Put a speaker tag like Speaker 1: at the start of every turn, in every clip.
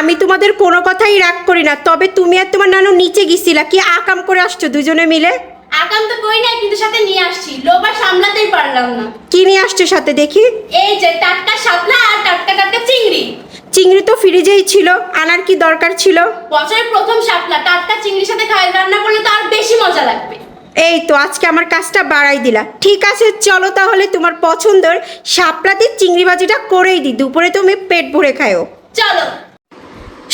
Speaker 1: আমি তোমাদের কোনো কথাই রাগ করি না তবে তুমি আর তোমার নানু নিচে গেছিলা কি আকাম করে আসছো দুজনে মিলে?
Speaker 2: আকাম তো কই নাই কিন্তু সাথে নিয়ে আসছি লোভা সামলাতেই পারলাম না।
Speaker 1: কি নিয়ে আসছো সাথে দেখি?
Speaker 2: এই যে টাটকা শাপলা আর টাটকা টাটকা চিংড়ি।
Speaker 1: চিংড়ি তো ফ্রিজেই ছিল আনার কি দরকার ছিল?
Speaker 2: বছরের প্রথম শাপলা টাটকা চিংড়ির সাথে খাই রান্না করলে তো আর বেশি মজা লাগবে।
Speaker 1: এই তো আজকে আমার কাজটা বাড়াই দিলা। ঠিক আছে চলো তাহলে তোমার পছন্দের শাপলাতে চিংড়ি ভাজিটা করেই দিই দুপুরে তুমি পেট ভরে খাও
Speaker 2: চলো।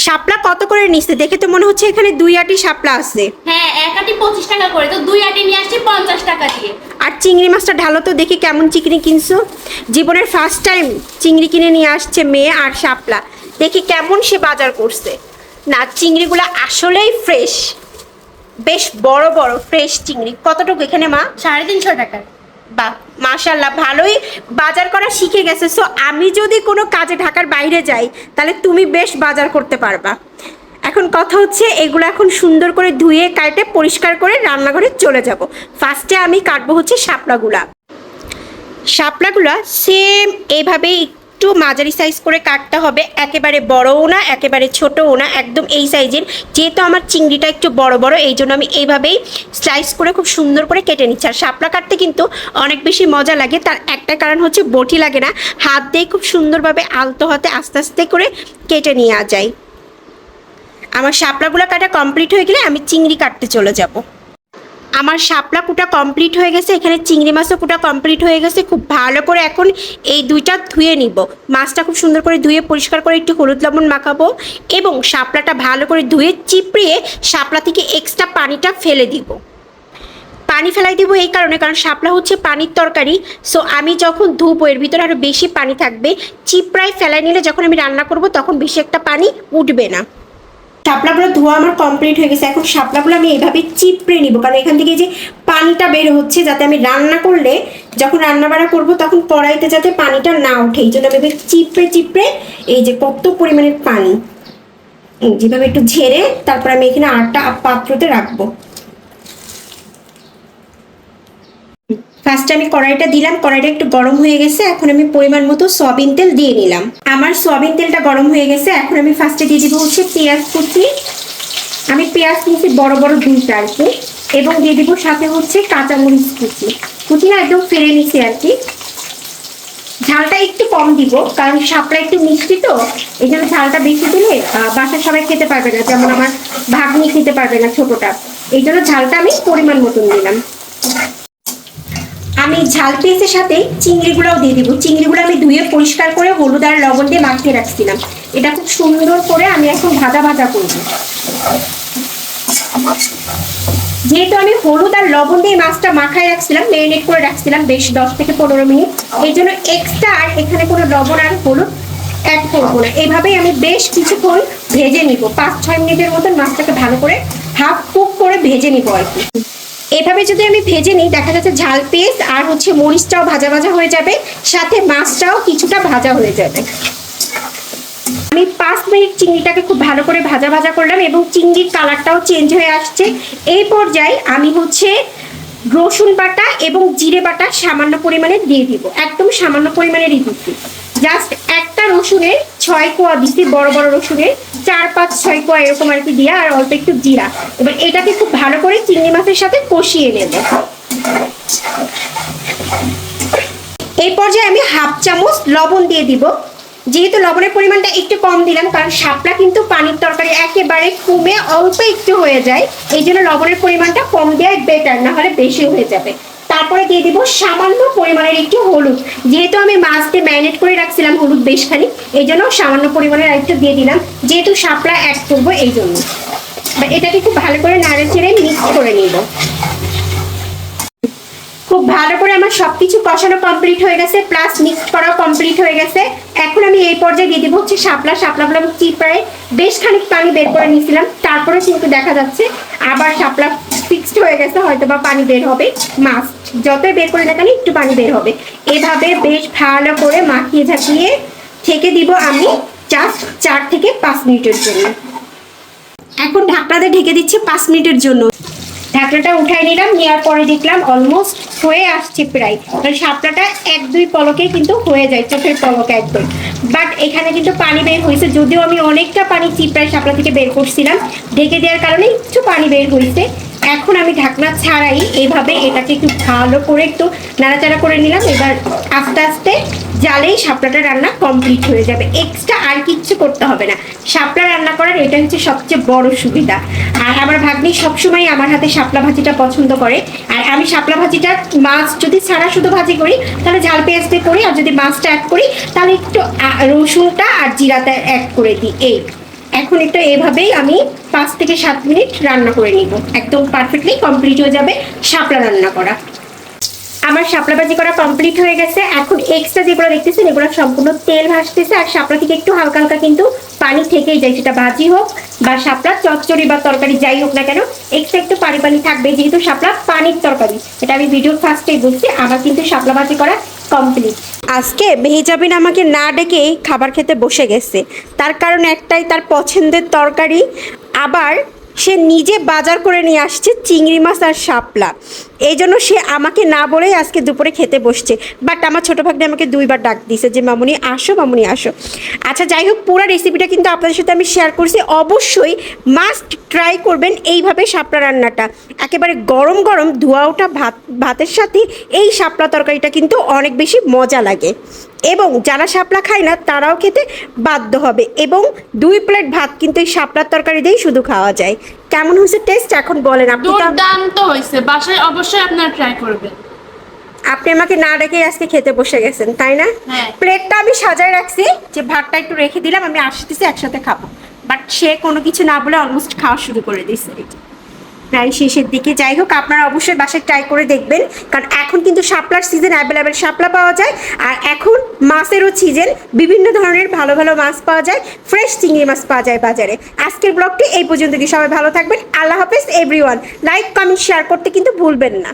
Speaker 1: শাপলা কত করে নিচ্ছে? দেখে তো মনে হচ্ছে এখানে দুই আটি শাপলা আছে।
Speaker 2: হ্যাঁ এক আটি পঁচিশ টাকা করে তো দুই আটি নিয়ে আসছি পঞ্চাশ টাকা দিয়ে।
Speaker 1: আর চিংড়ি মাছটা ঢালো তো দেখি কেমন চিংড়ি কিনছো? জীবনের ফার্স্ট টাইম চিংড়ি কিনে নিয়ে আসছে মেয়ে আর শাপলা। দেখি কেমন সে বাজার করছে। না চিংড়িগুলো আসলেই ফ্রেশ বেশ বড় বড় ফ্রেশ চিংড়ি। কতটুকু এখানে মা?
Speaker 2: সাড়ে তিনশো টাকা।
Speaker 1: বা মাশাল্লাহ ভালোই বাজার করা শিখে গেছে। সো আমি যদি কোনো কাজে ঢাকার বাইরে যাই, তাহলে তুমি বেশ বাজার করতে পারবা। এখন কথা হচ্ছে, এগুলো এখন সুন্দর করে ধুয়ে, কাটে, পরিষ্কার করে রান্নাঘরে চলে যাব। ফার্স্টে আমি কাটবো হচ্ছে শাপলাগুলা। শাপলাগুলা সেম এইভাবেই একটু মাঝারি সাইজ করে কাটতে হবে। একেবারে বড়ও না, একেবারে ছোটও না, একদম এই সাইজের যেহেতু আমার চিংড়িটা একটু বড় বড়, এই জন্য আমি এইভাবেই স্লাইস করে খুব সুন্দর করে কেটে নিচ্ছি। আর শাপলা কাটতে কিন্তু অনেক বেশি মজা লাগে। তার একটা কারণ হচ্ছে বটি লাগে না। হাত দিয়ে খুব সুন্দরভাবে আলতো হাতে আস্তে আস্তে করে কেটে নেওয়া যায়। আমার শাপলাগুলো কাটা কমপ্লিট হয়ে গেলে আমি চিংড়ি কাটতে চলে যাব। আমার শাপলা কুটা কমপ্লিট হয়ে গেছে, এখানে চিংড়ি মাছও কুটা কমপ্লিট হয়ে গেছে, খুব ভালো করে এখন এই দুইটা ধুয়ে নিব। মাছটা খুব সুন্দর করে ধুয়ে পরিষ্কার করে একটু হলুদ লবণ মাখাবো এবং শাপলাটা ভালো করে ধুয়ে চিপড়িয়ে শাপলা থেকে এক্সট্রা পানিটা ফেলে দিব। পানি ফেলাই দিব এই কারণে, কারণ শাপলা হচ্ছে পানির তরকারি সো আমি যখন ধুবো, এর ভিতরে আরও বেশি পানি থাকবে। চিপড়ায় ফেলাই নিলে যখন আমি রান্না করব, তখন বেশি একটা পানি উঠবে না। শাপলাগুলো ধোয়া আমার কমপ্লিট হয়ে গেছে। এখন শাপলাগুলো আমি এইভাবে চিপড়ে নিব। কারণ এখান থেকে যে পানিটা বের হচ্ছে যাতে আমি রান্না করলে, যখন রান্না বাড়া করব তখন কড়াইতে যাতে পানিটা না ওঠে। এই জন্য আমি চিপড়ে চিপড়ে এই যে কত পরিমাণের পানি যেভাবে একটু ঝেড়ে তারপর আমি এখানে আটটা পাত্রতে রাখব। ফার্স্টে আমি কড়াইটা দিলাম, কড়াইটা একটু গরম হয়ে গেছে, এখন আমি পরিমাণ মতো সয়াবিন তেল দিয়ে নিলাম। আমার সয়াবিন তেলটা গরম হয়ে গেছে, এখন আমি ফার্স্টে দিয়ে দিব হচ্ছে পেঁয়াজ কুচি। আমি পেঁয়াজ কুচি বড় বড় দুইটা আর কি, এবং দিয়ে দিব সাথে হচ্ছে কাঁচামরিচ কুচি। কুচি না একদম ফেলে নিছি আর কি। ঝালটা একটু কম দিব, কারণ শাপলা একটু মিষ্টি তো এই জন্য ঝালটা বেশি দিলে বাসার সবাই খেতে পারবে না, যেমন আমার ভাগ্নি খেতে পারবে না ছোটটা। এই জন্য ঝালটা আমি পরিমাণ মতন দিলাম। ঝাল পেঁয়াজের সাথে চিংড়িগুলোও দিয়ে দিব। চিংড়িগুলো আমি ধুয়ে পরিষ্কার করে হলুদ আর লবণ দিয়ে মাখিয়ে রাখছিলাম। এটা খুব সুন্দর করে আমি এখন ভাজা ভাজা করব। যেহেতু আমি হলুদ আর লবণ দিয়ে মাছটা মাখায় রাখছিলাম মেরিনেট করে রাখছিলাম বেশ দশ থেকে পনেরো মিনিট। এই জন্য এক্সট্রা আর এখানে কোনো লবণ আর হলুদ অ্যাড করব না। এইভাবেই আমি বেশ কিছুক্ষণ ভেজে নিব। পাঁচ ছয় মিনিটের মতন মাছটাকে ভালো করে হাফ কুক করে ভেজে নিব আর কি। এভাবে যদি আমি ভেজে নিই, দেখা যাচ্ছে ঝাল পেস্ট আর হচ্ছে মরিচটাও ভাজা ভাজা হয়ে যাবে, সাথে মাছটাও কিছুটা ভাজা হয়ে যাবে। আমি পাঁচ মিনিট চিংড়িটাকে খুব ভালো করে ভাজা ভাজা করলাম এবং চিংড়ির কালারটাও চেঞ্জ হয়ে আসছে। এই পর্যায়ে আমি হচ্ছে রসুন বাটা এবং জিরে বাটা সামান্য পরিমাণে দিয়ে দিব, একদম সামান্য পরিমাণে দিয়ে দিচ্ছি। জাস্ট একটা রসুনের ছয় কোয়া দিচ্ছি বড় বড় রসুনের চার, পাঁচ, ছয় কোয়া এরকম আর কি দিয়া, আর অল্প একটু জিরা। এবার এটাকে খুব ভালো করে চিংড়ি মাছের সাথে কষিয়ে নেব। এই পর্যায়ে আমি হাফ চামচ লবণ দিয়ে দিব। যেহেতু লবণের পরিমাণটা একটু কম দিলাম, কারণ শাপলা কিন্তু পানির তরকারি একেবারে কমে অল্প একটু হয়ে যায়। এই জন্য লবণের পরিমাণটা কম দেওয়াই বেটার না হলে বেশি হয়ে যাবে। তারপরে দিয়ে দিব সামান্য পরিমাণের একটু হলুদ। যেহেতু আমি মাছকে ম্যারিনেট করে রাখছিলাম হলুদ বেশখানি এই জন্য সামান্য পরিমাণের আরেকটু দিয়ে দিলাম, যেহেতু শাপলা অ্যাড করব এই জন্য। এটাকে খুব ভালো করে নাড়ে চেড়ে মিক্স করে নিব। খুব ভালো করে আমার সবকিছু কষানো কমপ্লিট হয়ে গেছে প্লাস মিক্স করাও কমপ্লিট হয়ে গেছে। এখন আমি এই পর্যায়ে দিয়ে দিব হচ্ছে শাপলা। শাপলাগুলো আমি চিপড়ায় বেশ খানিক পানি বের করে নিয়েছিলাম তারপরে কিন্তু দেখা যাচ্ছে আবার শাপলা ফিক্সড হয়ে গেছে হয়তো বা পানি বের হবে মাছ। যতই বের করে না কেন একটু পানি বের হবে। এভাবে বেশ ভালো করে মাখিয়ে ঝাঁকিয়ে ঠেকে দিব আমি জাস্ট চার থেকে পাঁচ মিনিটের জন্য। এখন ঢাকনাতে ঢেকে দিচ্ছি পাঁচ মিনিটের জন্য। ঢাকনাটা উঠাই নিলাম, নেওয়ার পরে দেখলাম অলমোস্ট হয়ে আসছে প্রায়। মানে শাপলাটা এক দুই পলকে কিন্তু হয়ে যায়, চোখের পলকে একদম। বাট এখানে কিন্তু পানি বের হয়েছে, যদিও আমি অনেকটা পানি চিপড়ায় শাপলা থেকে বের করছিলাম। ঢেকে দেওয়ার কারণে একটু পানি বের হয়েছে। এখন আমি ঢাকনা ছাড়াই এইভাবে এটাকে একটু ভালো করে একটু নাড়াচাড়া করে নিলাম। এবার আস্তে আস্তে জালেই শাপলাটা রান্না কমপ্লিট হয়ে যাবে। এক্সট্রা আর কিচ্ছু করতে হবে না। শাপলা রান্না করার এটা হচ্ছে সবচেয়ে বড় সুবিধা। আর আমার ভাগ্নি সবসময় আমার হাতে শাপলা ভাজিটা পছন্দ করে। আর আমি শাপলা ভাজিটা মাছ যদি ছাড়া শুধু ভাজি করি, তাহলে ঝাল পেঁয়াজ দিয়ে করি, আর যদি মাছটা অ্যাড করি, তাহলে একটু রসুনটা আর জিরাটা অ্যাড করে দিই। এই। এখন একটু এভাবেই আমি পাঁচ থেকে সাত মিনিট রান্না করে নিব। একদম পারফেক্টলি কমপ্লিট হয়ে যাবে শাপলা রান্না করা। আমার শাপলা ভাজি করা কমপ্লিট হয়ে গেছে। এখন এক্সট্রা যেগুলো দেখতেছেন, এগুলো সম্পূর্ণ তেল ভাসতেছে আর শাপলা থেকে একটু হালকা হালকা কিন্তু পানি থেকেই যায়, সেটা ভাজি হোক বা শাপলা, চচ্চড়ি বা তরকারি যাই হোক না কেন এক্সট্রা একটু পানি পানি থাকবে। যেহেতু শাপলা পানির তরকারি, এটা আমি ভিডিওর ফার্স্টেই বলছি, আমার কিন্তু শাপলা ভাজি করা কমপ্লিট আজকে মেহিজাবিন আমাকে না ডেকে খাবার খেতে বসে গেছে। তার কারণ একটাই, তার পছন্দের তরকারি। আবার সে নিজে বাজার করে নিয়ে আসছে চিংড়ি মাছ আর শাপলা। এই জন্য সে আমাকে না বলেই আজকে দুপুরে খেতে বসছে। বাট আমার ছোটো ভাগ্নে আমাকে দুইবার ডাক দিয়েছে যে, মামুনি, আসো মামুনি, আসো। আচ্ছা যাই হোক, পুরো রেসিপিটা কিন্তু আপনাদের সাথে আমি শেয়ার করছি। অবশ্যই মাস্ট ট্রাই করবেন এইভাবে শাপলা রান্নাটা। একেবারে গরম গরম ধোয়া ওঠা ভাত, ভাতের সাথে এই শাপলা তরকারিটা কিন্তু অনেক বেশি মজা লাগে। এবং যারা শাপলা খায় না তারাও খেতে বাধ্য হবে। এবং দুই প্লেট ভাত কিন্তু এই শাপলার তরকারি দিয়েই শুধু খাওয়া যায়। কেমন হয়েছে টেস্ট এখন বলেন আপনি
Speaker 2: দুর্দান্ত হয়েছে। বাসায় অবশ্যই আপনারা ট্রাই করবেন।
Speaker 1: আপনি আমাকে না রেখে আজকে খেতে বসে গেছেন তাই না?
Speaker 2: হ্যাঁ।
Speaker 1: প্লেটটা আমি সাজায় রাখছি। যে ভাতটা একটু রেখে দিলাম আমি আসতেছি একসাথে খাব। বাট সে কোনো কিছু না বলে অলমোস্ট খাওয়া শুরু করে দিয়েছে। প্রায় শেষের দিকে। যাই হোক, আপনারা অবশ্যই বাসায় ট্রাই করে দেখবেন, কারণ এখন কিন্তু শাপলার সিজন অ্যাভেলেবেল শাপলা পাওয়া যায়, আর এখন মাছেরও সিজন বিভিন্ন ধরনের ভালো ভালো মাছ পাওয়া যায় ফ্রেশ চিংড়ি মাছ পাওয়া যায় বাজারে। আজকের ব্লগটি এই পর্যন্ত কি সবাই ভালো থাকবেন। আল্লাহ হাফেজ এভরিওয়ান লাইক কমেন্ট শেয়ার করতে কিন্তু ভুলবেন না।